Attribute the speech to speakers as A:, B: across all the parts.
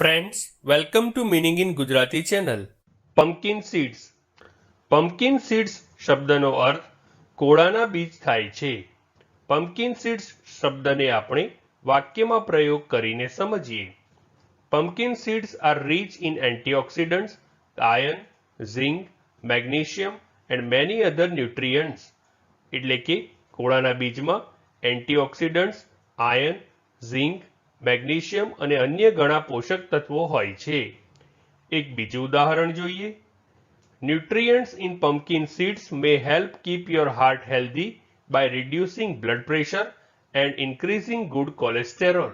A: Friends welcome to meaning in Gujarati channel pumpkin seeds pumpkin seeds શબ્દનો અર્થ કોળાના બીજ થાય છે. પમ્પકિન સીડ્સ શબ્દને આપણે વાક્યમાં પ્રયોગ કરીને સમજીએ. Pumpkin seeds are rich in antioxidants iron zinc magnesium and many other nutrients એટલે કે કોળાના બીજમાં એન્ટીઓક્સિડન્ટ્સ આયર્ન ઝિંક મેગ્નેશિયમ અને અન્ય ઘણા પોષક તત્વો હોય છે. એક બીજું ઉદાહરણ જોઈએ. Nutrients in pumpkin seeds may help keep your heart healthy by reducing blood pressure and increasing good cholesterol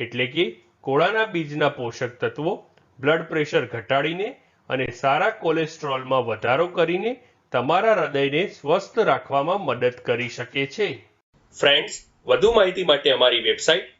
A: એટલે કે કોળાના બીજના પોષક તત્વો બ્લડ પ્રેશર ઘટાડીને અને સારા કોલેસ્ટ્રોલમાં વધારો કરીને તમારા હૃદયને સ્વસ્થ રાખવામાં મદદ કરી શકે છે. ફ્રેન્ડ્સ વધુ માહિતી માટે અમારી website